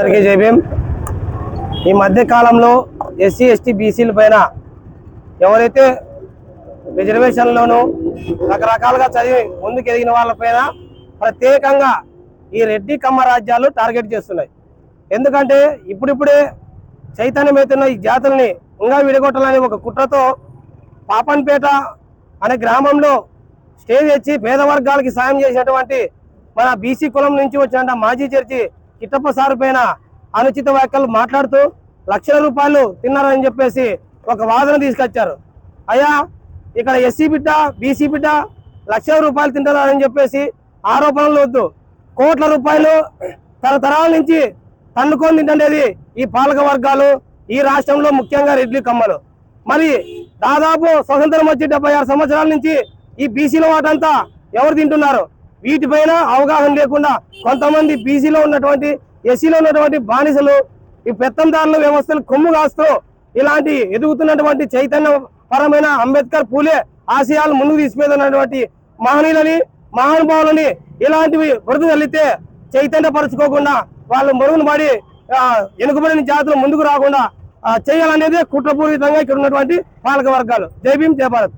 అందరికీ జయభీం ఈ మధ్య కాలంలో ఎస్సీ ఎస్టీ బీసీల పైన ఎవరైతే రిజర్వేషన్లోనూ రకరకాలుగా చదివి ముందుకు ఎదిగిన వాళ్ళపైన ప్రత్యేకంగా ఈ రెడ్డి కమ్మ రాజ్యాలు టార్గెట్ చేస్తున్నాయి. ఎందుకంటే ఇప్పుడిప్పుడే చైతన్యమవుతున్న ఈ జాతుల్ని ఇంకా విడగొట్టాలని ఒక కుట్రతో పాపన్పేట అనే గ్రామంలో స్టే తెచ్చి పేద వర్గాలకి సాయం చేసినటువంటి మన బీసీ కులం నుంచి వచ్చిన మాజీ చర్చి కిట్టప్ప సార్ పైన అనుచిత వ్యాఖ్యలు మాట్లాడుతూ లక్షల రూపాయలు తిన్నారని చెప్పేసి ఒక వాదన తీసుకొచ్చారు. అయ్యా ఇక్కడ ఎస్సీ బిడ్డ బీసీ బిడ్డ లక్షల రూపాయలు తింటారని చెప్పేసి ఆరోపణలు వద్దు. కోట్ల రూపాయలు తరతరాల నుంచి తన్నుకొని తింటనేది ఈ పాలక వర్గాలు ఈ రాష్ట్రంలో ముఖ్యంగా రెడ్లి కమ్మలు. మరి దాదాపు స్వతంత్రం వచ్చి డెబ్బై ఆరు సంవత్సరాల నుంచి ఈ బీసీల వాటంతా ఎవరు తింటున్నారు? వీటిపైన అవగాహన లేకుండా కొంతమంది బీసీలో ఉన్నటువంటి ఎస్సీలో ఉన్నటువంటి బానిసలు ఈ పెత్తందారుల వ్యవస్థలు కొమ్ము కాస్తూ ఇలాంటి ఎదుగుతున్నటువంటి చైతన్య పరమైన అంబేద్కర్ పూలే ఆశయాలు ముందుకు తీసుకుపోతున్నటువంటి మహనీయులని మహానుభావులని ఇలాంటివి వృద్ధి తల్లితే చైతన్యపరచుకోకుండా వాళ్ళు మరుగున పడి వెనుకబడిన జాతులు ముందుకు రాకుండా చేయాలనేదే కుట్రపూరితంగా ఇక్కడ ఉన్నటువంటి పాలక వర్గాలు. జై భీం జయ భారత్.